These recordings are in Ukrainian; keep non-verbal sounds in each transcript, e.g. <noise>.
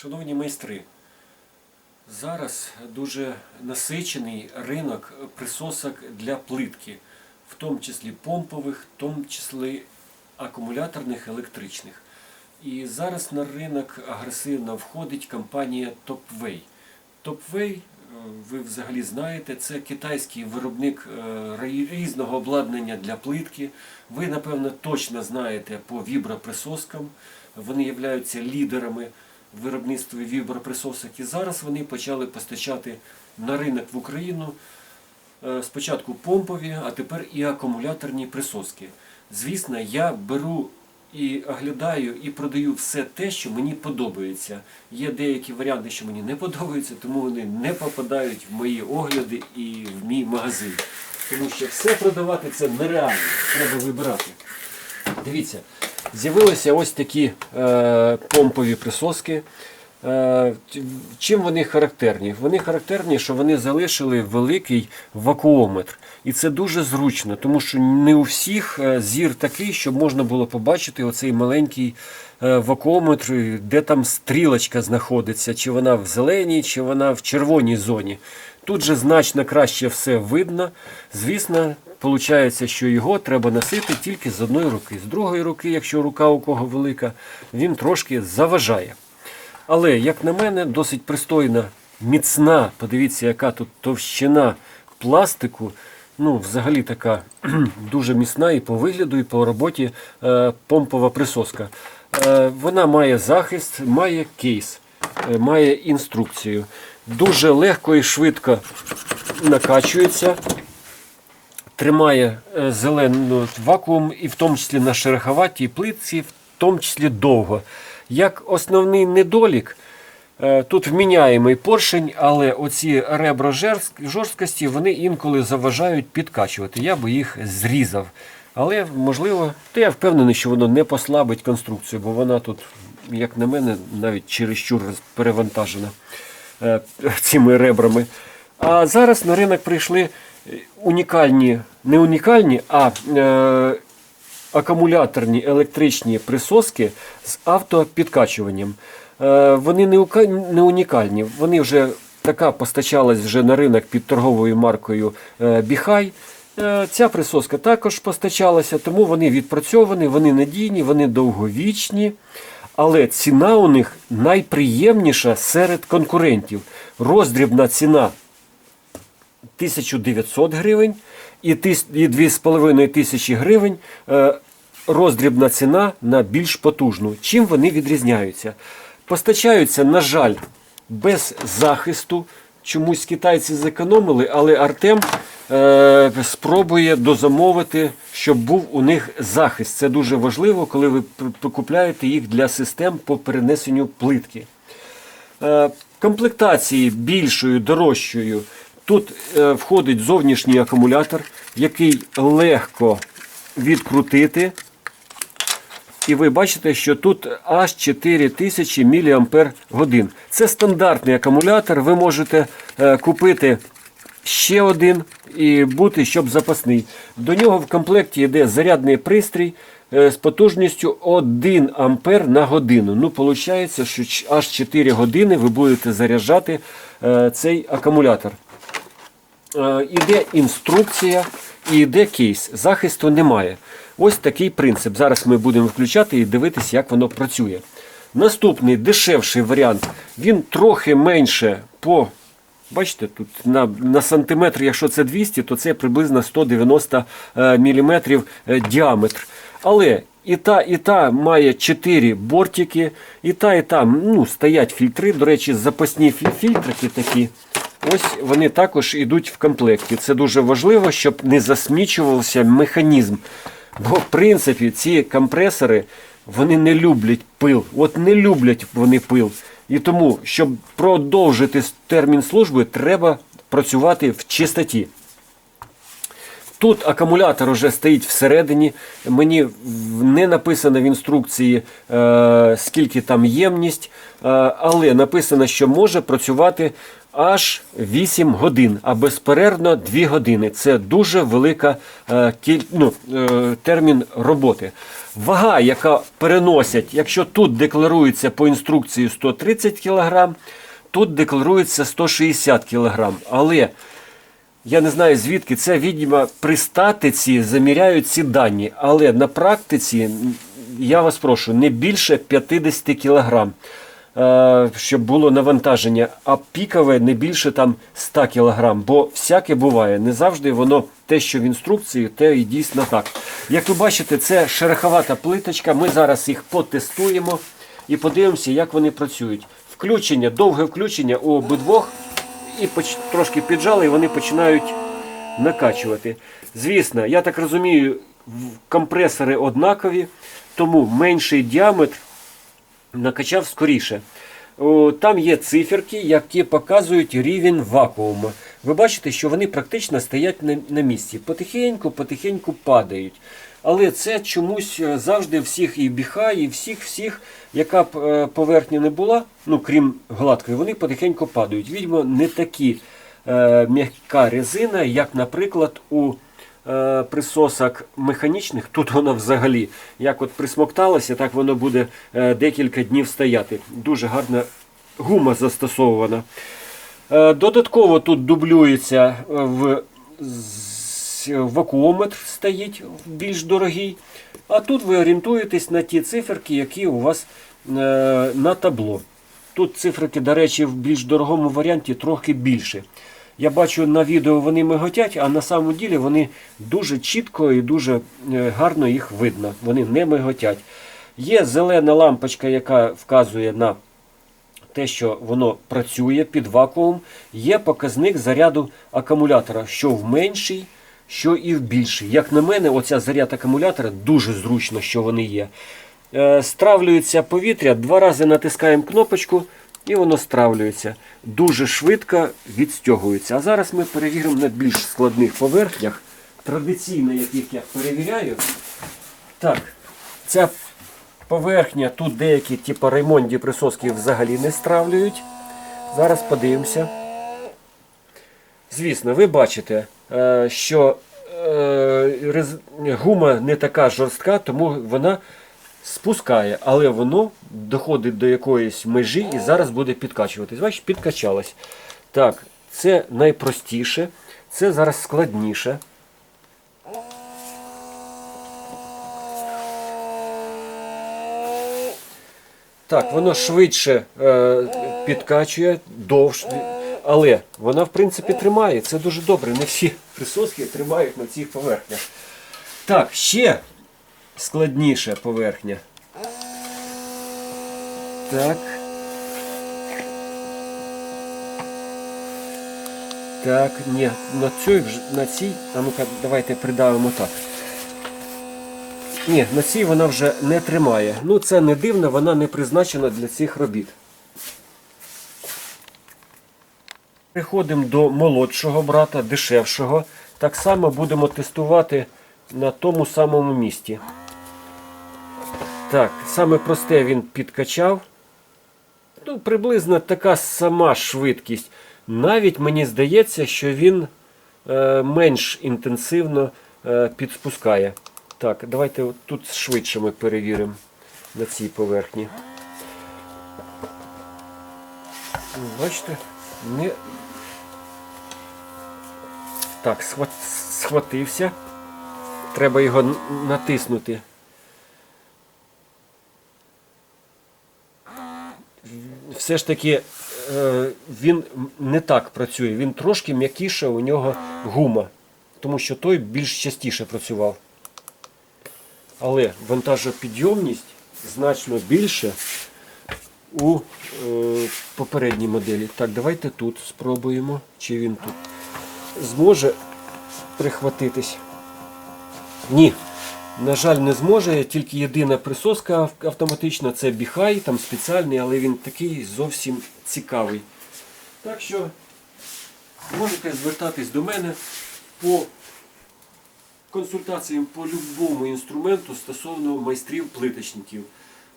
Шановні майстри, зараз дуже насичений ринок присосок для плитки, в тому числі помпових, в тому числі акумуляторних електричних. І зараз на ринок агресивно входить компанія Topway. Topway, е, ви взагалі знаєте, це китайський виробник е, різного обладнання для плитки. Ви, напевно, точно знаєте по віброприсоскам. Вони являються лідерами виробництві віброприсосок. І зараз вони почали постачати на ринок в Україну е, спочатку помпові, а тепер і акумуляторні присоски. Звісно, я беру і оглядаю і продаю все те, що мені подобається. Є деякі варіанти, що мені не подобаються, тому вони не попадають в мої огляди і в мій магазин. Тому що все продавати це нереально. Треба вибирати. Дивіться, з'явилися ось такі е, помпові присоски. Е, чим вони характерні? Вони характерні, що вони залишили великий вакуометр. І це дуже зручно, тому що не у всіх е, зір такий, щоб можна було побачити оцей маленький е, вакуометр, де там стрілочка знаходиться, чи вона в зеленій, чи вона в червоній зоні. Тут же значно краще все видно. Звісно, виходить, що його треба носити тільки з одної руки. З другої руки, якщо рука у кого велика, він трошки заважає. Але, як на мене, досить пристойна, міцна. Подивіться, яка тут товщина пластику. Ну, взагалі така <clears throat> дуже міцна і по вигляду, і по роботі е, помпова присоска. Е, вона має захист, має кейс, е, має інструкцію. Дуже легко і швидко накачується тримає е, зелену вакуум, і в тому числі на шероховатій плитці, в тому числі довго. Як основний недолік, е, тут вміняємий поршень, але оці ребра жорсткості вони інколи заважають підкачувати. Я би їх зрізав. Але можливо, то я впевнений, що воно не послабить конструкцію, бо вона тут, як на мене, навіть чересчур перевантажена е, цими ребрами. А зараз на ринок прийшли е, унікальні, не унікальні, а е, акумуляторні електричні присоски з автопідкачуванням. Е, вони не, ука- не унікальні. Вони вже така постачалась вже на ринок під торговою маркою е, Біхай. Е, Ця присоска також постачалася, тому вони відпрацьовані, вони надійні, вони довговічні. Але ціна у них найприємніша серед конкурентів. Роздрібна ціна 1900 гривень і тис- 2,5 тисячі гривень е, роздрібна ціна на більш потужну. Чим вони відрізняються? Постачаються, на жаль, без захисту. Чомусь китайці зекономили, але Артем е, спробує дозамовити, щоб був у них захист. Це дуже важливо, коли ви п- купляєте їх для систем по перенесенню плитки. Е, комплектації більшою, дорожчою. Тут е, входить зовнішній акумулятор, який легко відкрутити. І ви бачите, що тут аж 4000 мАч. Це стандартний акумулятор. Ви можете е, купити ще один і бути, щоб запасний. До нього в комплекті йде зарядний пристрій е, з потужністю 1 ампер на годину. Ну, виходить, що аж 4 години ви будете заряджати цей акумулятор. Е, Іде інструкція і йде кейс. Захисту немає. Ось такий принцип. Зараз ми будемо включати і дивитися, як воно працює. Наступний дешевший варіант. Він трохи менше по. Бачите, тут на, на сантиметр, якщо це 200, то це приблизно 190 мм діаметр. Але і та, і та має 4 бортики, і та, і та ну, стоять фільтри. До речі, запасні фі- фільтрики такі. Ось вони також йдуть в комплекті. Це дуже важливо, щоб не засмічувався механізм. Бо, в принципі, ці компресори вони не люблять пил. От не люблять вони пил. І тому, щоб продовжити термін служби, треба працювати в чистоті. Тут акумулятор вже стоїть всередині. Мені не написано в інструкції, е, скільки там ємність, е, але написано, що може працювати аж 8 годин, а безперервно 2 години. Це дуже велика е, кіль... ну, е, термін роботи. Вага, яка переносять, якщо тут декларується по інструкції 130 кг, тут декларується 160 кг. Але я не знаю звідки це, відомо, при статиці заміряють ці дані, але на практиці, я вас прошу, не більше 50 кг, е, щоб було навантаження, а пікове не більше там 100 кг, бо всяке буває. Не завжди воно те, що в інструкції, те і дійсно так. Як ви бачите, це шероховата плиточка. Ми зараз їх потестуємо і подивимося, як вони працюють. Включення, довге включення у обидвох і трошки піджали, і вони починають накачувати. Звісно, я так розумію, компресори однакові, тому менший діаметр накачав скоріше. Там є циферки, які показують рівень вакууму. Ви бачите, що вони практично стоять на, на місці. Потихеньку, потихеньку падають. Але це чомусь е, завжди всіх і біха, і всіх, всіх, яка б е, поверхня не була, ну крім гладкої, вони потихеньку падають. Відьмо, не такі е, м'яка резина, як, наприклад, у е, присосок механічних, тут воно взагалі як от присмокталося, так воно буде е, декілька днів стояти. Дуже гарна гума застосована. Е, Додатково тут дублюється в вакуометр стоїть більш дорогий. А тут ви орієнтуєтесь на ті циферки, які у вас на табло. Тут циферки, до речі, в більш дорогому варіанті трохи більше. Я бачу на відео вони миготять, а на самому ділі вони дуже чітко і дуже е, гарно їх видно. Вони не миготять. Є зелена лампочка, яка вказує на те, що воно працює під вакуум, є показник заряду акумулятора, що в менший, що і в більший. Як на мене, оця заряд акумулятора дуже зручно, що вони є. Е, Стравлюється повітря, два рази натискаємо кнопочку і воно стравлюється. Дуже швидко відстягується. А зараз ми перевіримо на більш складних поверхнях. Традиційно, яких я перевіряю. Так, ця поверхня, тут деякі, типу Раймонді присоски взагалі не стравлюють. Зараз подивимося. Звісно, ви бачите, е, що е, гума не така жорстка, тому вона спускає, але воно доходить до якоїсь межі і зараз буде підкачуватись. Бачиш, підкачалось. Так, це найпростіше, це зараз складніше. Так, воно швидше е, підкачує, довше, але вона в принципі тримає. Це дуже добре. Не всі присоски тримають на цих поверхнях. Так, ще складніша поверхня. Так. Так, ні, на цій, на цій, а ну-ка, давайте придавимо так. Ні, на цій вона вже не тримає. Ну це не дивно, вона не призначена для цих робіт. Переходимо до молодшого брата, дешевшого. Так само будемо тестувати на тому самому місці. Так, саме просте він підкачав. Ну, приблизно така сама швидкість. Навіть мені здається, що він е, менш інтенсивно е, підспускає. Так, давайте тут швидше ми перевіримо на цій поверхні. Бачите, не. Так, схват... схватився. Треба його натиснути. Все ж таки е, він не так працює, він трошки м'якіша у нього гума, тому що той більш частіше працював. Але вантажопідйомність значно більше у е, попередній моделі. Так, давайте тут спробуємо, чи він тут зможе прихватитись. Ні, на жаль, не зможе, тільки єдина присоска автоматична, це біхай, там спеціальний, але він такий зовсім цікавий. Так що можете звертатись до мене по консультаціям по будь-якому інструменту стосовно майстрів-плиточників.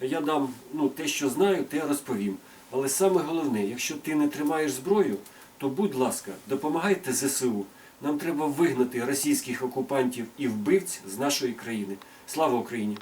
Я дам ну, те, що знаю, те розповім. Але саме головне, якщо ти не тримаєш зброю, то будь ласка, допомагайте ЗСУ. Нам треба вигнати російських окупантів і вбивць з нашої країни. Слава Україні!